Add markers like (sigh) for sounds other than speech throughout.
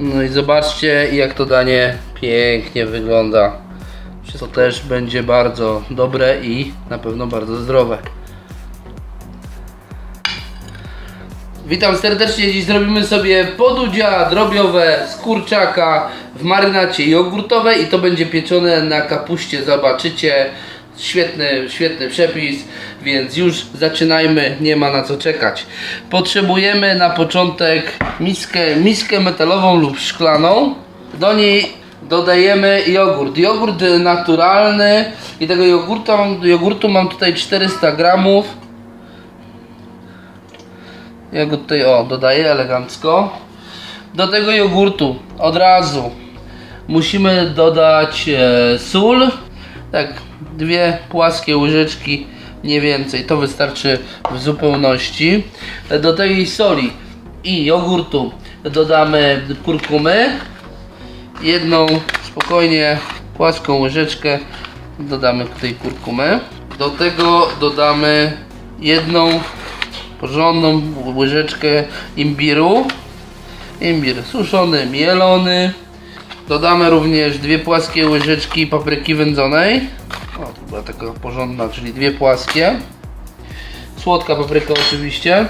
No i zobaczcie jak to danie pięknie wygląda. To też będzie bardzo dobre i na pewno bardzo zdrowe. Witam serdecznie, dziś zrobimy sobie podudzia drobiowe z kurczaka w marynacie jogurtowej i to będzie pieczone na kapuście, zobaczycie. Świetny, świetny przepis, więc już zaczynajmy, nie ma na co czekać. Potrzebujemy na początek miskę, miskę metalową lub szklaną. Do niej dodajemy jogurt. Jogurt naturalny i tego jogurtu, jogurtu mam tutaj 400 gramów. Ja go tutaj o dodaję elegancko. Do tego jogurtu od razu musimy dodać e, sól. Tak, dwie płaskie łyżeczki, nie więcej. To wystarczy w zupełności. Do tej soli i jogurtu dodamy kurkumy. Jedną spokojnie płaską łyżeczkę dodamy tej kurkumy. Do tego dodamy jedną porządną łyżeczkę imbiru. Imbir suszony, mielony. Dodamy również dwie płaskie łyżeczki papryki wędzonej. O, to była taka porządna, czyli dwie płaskie. Słodka papryka oczywiście.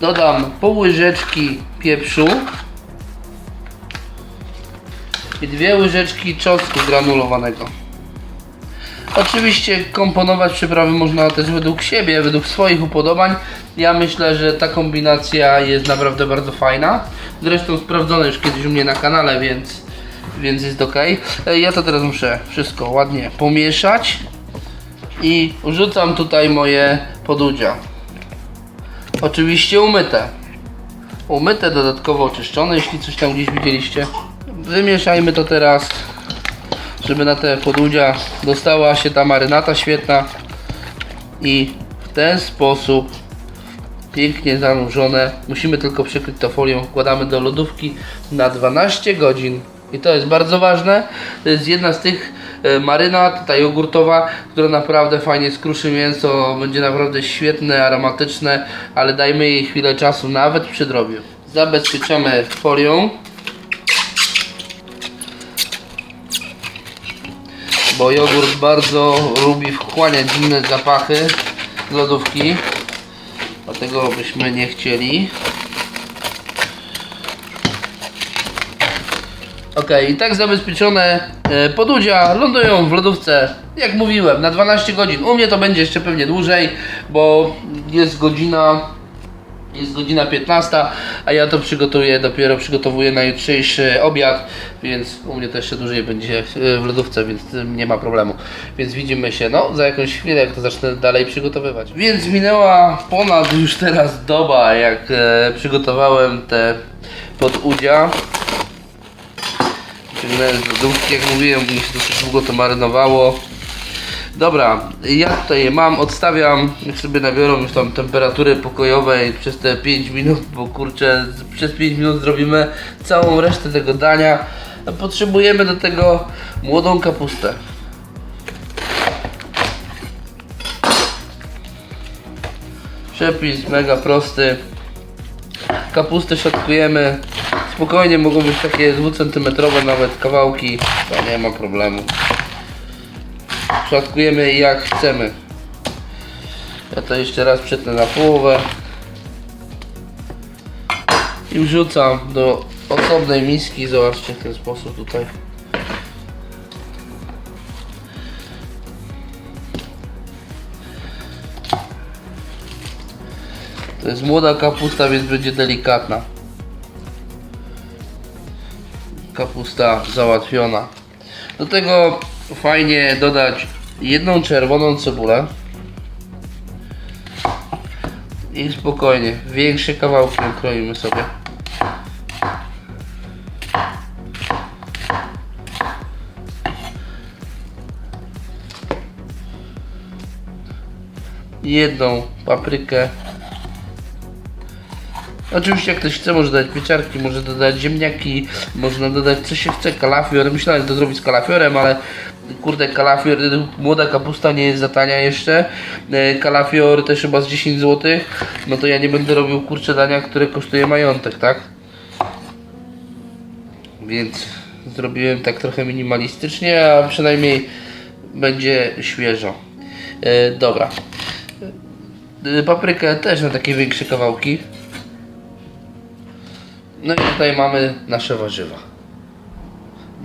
Dodam pół łyżeczki pieprzu. I dwie łyżeczki czosnku granulowanego. Oczywiście komponować przyprawy można też według siebie, według swoich upodobań. Ja myślę, że ta kombinacja jest naprawdę bardzo fajna. Zresztą sprawdzone już kiedyś u mnie na kanale, więc, więc jest ok. Ja to teraz muszę wszystko ładnie pomieszać i wrzucam tutaj moje podudzia. Oczywiście umyte. Umyte, dodatkowo oczyszczone, jeśli coś tam gdzieś widzieliście. Wymieszajmy to teraz żeby na te podudzia dostała się ta marynata świetna i w ten sposób pięknie zanurzone. Musimy tylko przykryć to folią. Wkładamy do lodówki na 12 godzin. I to jest bardzo ważne. To jest jedna z tych e, marynat, ta jogurtowa która naprawdę fajnie skruszy mięso. Będzie naprawdę świetne, aromatyczne ale dajmy jej chwilę czasu nawet przy drobiu zabezpieczamy folią. Bo jogurt bardzo lubi wchłaniać inne zapachy z lodówki dlatego byśmy nie chcieli Ok, i tak zabezpieczone e, podudzia lądują w lodówce, jak mówiłem, na 12 godzin. U mnie to będzie jeszcze pewnie dłużej, bo jest godzina jest godzina 15, a ja to przygotuję, dopiero przygotowuję na jutrzejszy obiad, więc u mnie to jeszcze dłużej będzie e, w lodówce, więc nie ma problemu. Więc widzimy się no za jakąś chwilę, jak to zacznę dalej przygotowywać. Więc minęła ponad już teraz doba, jak e, przygotowałem te podudzia. Ciągnąłem z lodówki, jak mówiłem, mi się dosyć długo to marynowało. Dobra, ja tutaj je mam, odstawiam, niech sobie nabiorą już tam temperatury pokojowej przez te 5 minut, bo kurczę, przez 5 minut zrobimy całą resztę tego dania. Potrzebujemy do tego młodą kapustę. Przepis mega prosty. Kapustę szatkujemy. Spokojnie mogą być takie 2 cm nawet kawałki, to nie ma problemu. Szatkujemy jak chcemy. Ja to jeszcze raz przetnę na połowę. I wrzucam do osobnej miski. Zobaczcie w ten sposób tutaj. To jest młoda kapusta, więc będzie delikatna. Kapusta załatwiona. Do tego fajnie dodać jedną czerwoną cebulę. I spokojnie, większe kawałki kroimy sobie. Jedną paprykę. Oczywiście jak ktoś chce, może dodać pieczarki, może dodać ziemniaki, można dodać co się chce, kalafior. Myślałem to zrobić z kalafiorem, ale kurde kalafior, młoda kapusta nie jest za tania jeszcze. E, Kalafior też chyba z 10 zł. No to ja nie będę robił kurcze dania, które kosztuje majątek, tak? więc zrobiłem tak trochę minimalistycznie, a przynajmniej będzie świeżo. E, dobra. E, paprykę też na takie większe kawałki. No i tutaj mamy nasze warzywa.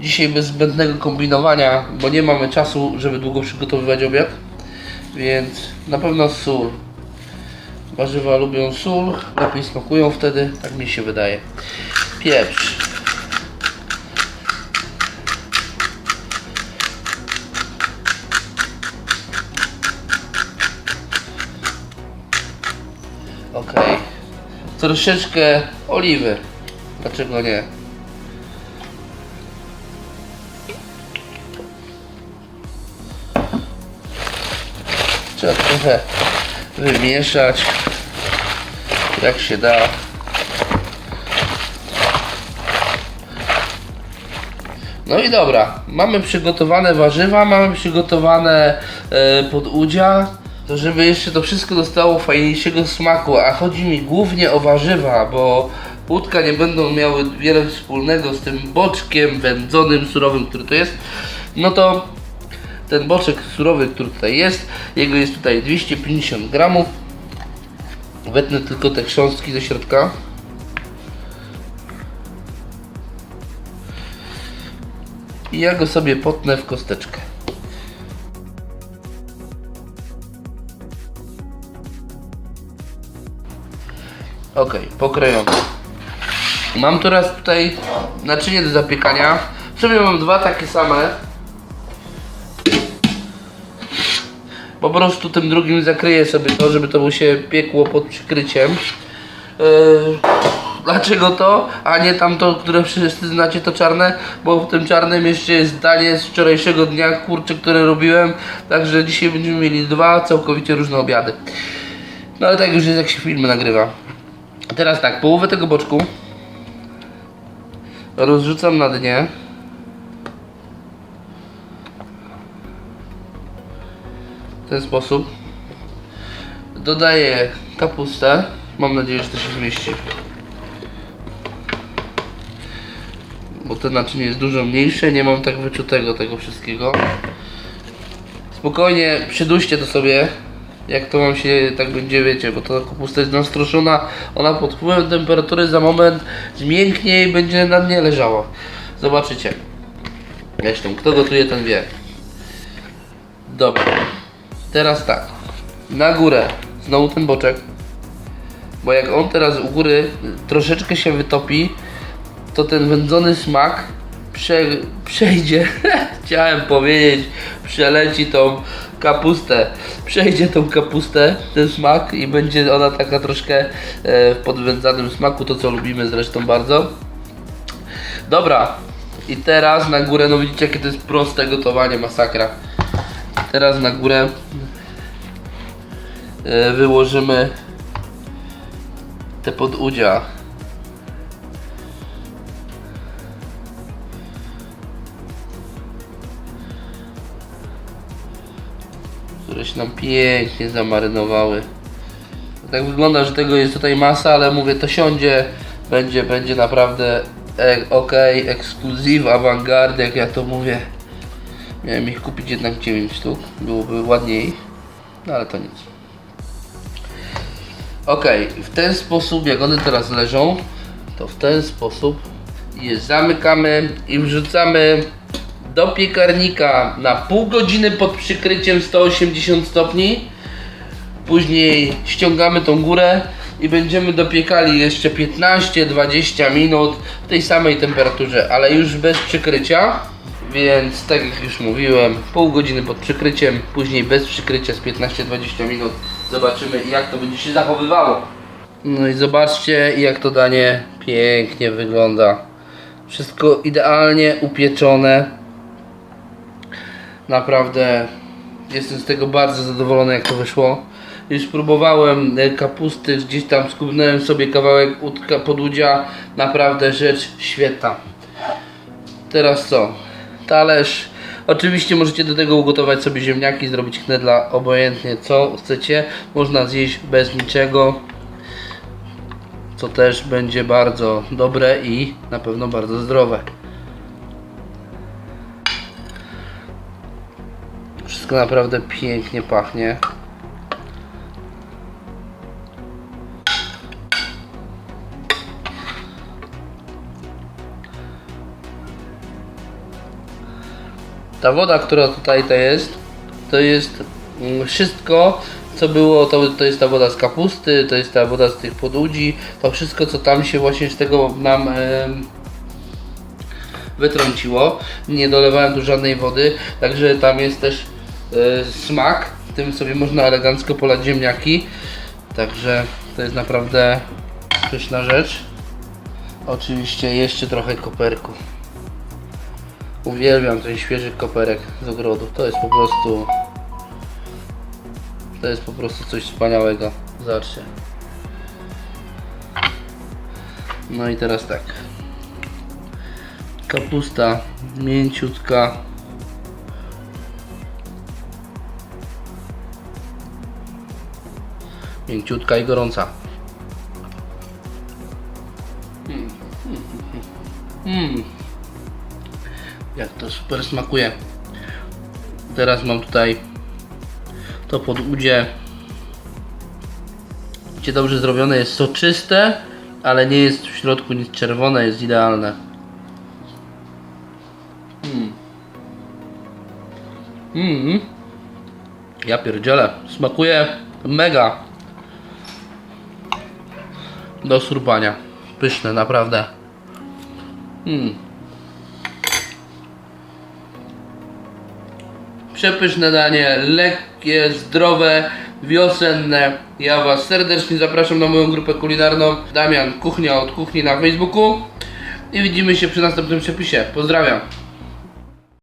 Dzisiaj bez zbędnego kombinowania, bo nie mamy czasu, żeby długo przygotowywać obiad. Więc na pewno sól. Warzywa lubią sól, lepiej smakują wtedy, tak mi się wydaje. Pieprz. Ok. Troszeczkę oliwy. Dlaczego nie? Trzeba trochę wymieszać jak się da. No i dobra, mamy przygotowane warzywa, mamy przygotowane e, podudzia, to żeby jeszcze to wszystko dostało fajniejszego smaku, a chodzi mi głównie o warzywa, bo łódka nie będą miały wiele wspólnego z tym boczkiem wędzonym, surowym, który to jest, no to ten boczek surowy, który tutaj jest, jego jest tutaj 250 gramów. Wetnę tylko te chrząstki ze środka. I ja go sobie potnę w kosteczkę. Ok, pokrojone. Mam teraz tutaj naczynie do zapiekania. W sumie mam dwa takie same. Po prostu tym drugim zakryję sobie to, żeby to mu się piekło pod przykryciem. Yy, dlaczego to, a nie tamto, które wszyscy znacie, to czarne? Bo w tym czarnym jeszcze jest danie z wczorajszego dnia, kurczę, które robiłem. Także dzisiaj będziemy mieli dwa całkowicie różne obiady. No ale tak już jest, jak się filmy nagrywa. Teraz tak, połowę tego boczku rozrzucam na dnie. Ten sposób. Dodaję kapustę. Mam nadzieję, że to się zmieści. Bo to naczynie jest dużo mniejsze, nie mam tak wyczutego tego wszystkiego. Spokojnie przyduście to sobie, jak to wam się tak będzie, wiecie, bo ta kapusta jest nastroszona, ona pod wpływem temperatury za moment zmięknie i będzie na dnie leżała. Zobaczycie. Zresztą, kto gotuje, ten wie. Dobra. Teraz tak. Na górę. Znowu ten boczek. Bo jak on teraz u góry troszeczkę się wytopi, to ten wędzony smak prze, przejdzie. (laughs) Chciałem powiedzieć, przeleci tą kapustę. Przejdzie tą kapustę, ten smak i będzie ona taka troszkę e, w podwędzanym smaku, to co lubimy zresztą bardzo. Dobra. I teraz na górę, no widzicie jakie to jest proste gotowanie, masakra. Teraz na górę wyłożymy te podudzia. Które się nam pięknie zamarynowały. Tak wygląda, że tego jest tutaj masa, ale mówię, to siądzie. Będzie, będzie naprawdę e, ok, ekskluzyw, awangard, jak ja to mówię. Miałem ich kupić jednak 9 sztuk, byłoby ładniej, no ale to nic. Ok, w ten sposób, jak one teraz leżą, to w ten sposób je zamykamy i wrzucamy do piekarnika na pół godziny pod przykryciem 180 stopni. Później ściągamy tą górę i będziemy dopiekali jeszcze 15-20 minut w tej samej temperaturze, ale już bez przykrycia. Więc tak jak już mówiłem, pół godziny pod przykryciem, później bez przykrycia z 15-20 minut. Zobaczymy jak to będzie się zachowywało. No i zobaczcie jak to danie pięknie wygląda. Wszystko idealnie upieczone. Naprawdę jestem z tego bardzo zadowolony jak to wyszło. Już próbowałem e, kapusty, gdzieś tam skubnąłem sobie kawałek udka podudzia. Naprawdę rzecz świetna. Teraz co? Talerz. Oczywiście możecie do tego ugotować sobie ziemniaki, zrobić knedla, obojętnie co chcecie. Można zjeść bez niczego, co też będzie bardzo dobre i na pewno bardzo zdrowe. Wszystko naprawdę pięknie pachnie. Ta woda, która tutaj to jest, to jest mm, wszystko, co było, to, to jest ta woda z kapusty, to jest ta woda z tych podłudzi, to wszystko, co tam się właśnie z tego nam em, wytrąciło. Nie dolewałem tu żadnej wody, także tam jest też e, smak. Tym sobie można elegancko polać ziemniaki. Także to jest naprawdę pyszna rzecz. Oczywiście jeszcze trochę koperku. Uwielbiam ten świeży koperek z ogrodu. To jest po prostu. To jest po prostu coś wspaniałego. Zobaczcie. No i teraz tak. Kapusta mięciutka. Mięciutka i gorąca. Mm. Mm. To super smakuje. Teraz mam tutaj to podłudzie. Gdzie dobrze zrobione jest soczyste, ale nie jest w środku nic czerwone, jest idealne. Mmm. Ja pierdzielę. Smakuje mega. Do surpania. Pyszne, naprawdę. Mm. Przepyszne danie, lekkie, zdrowe, wiosenne. Ja Was serdecznie zapraszam na moją grupę kulinarną Damian Kuchnia od Kuchni na Facebooku. I widzimy się przy następnym przepisie. Pozdrawiam.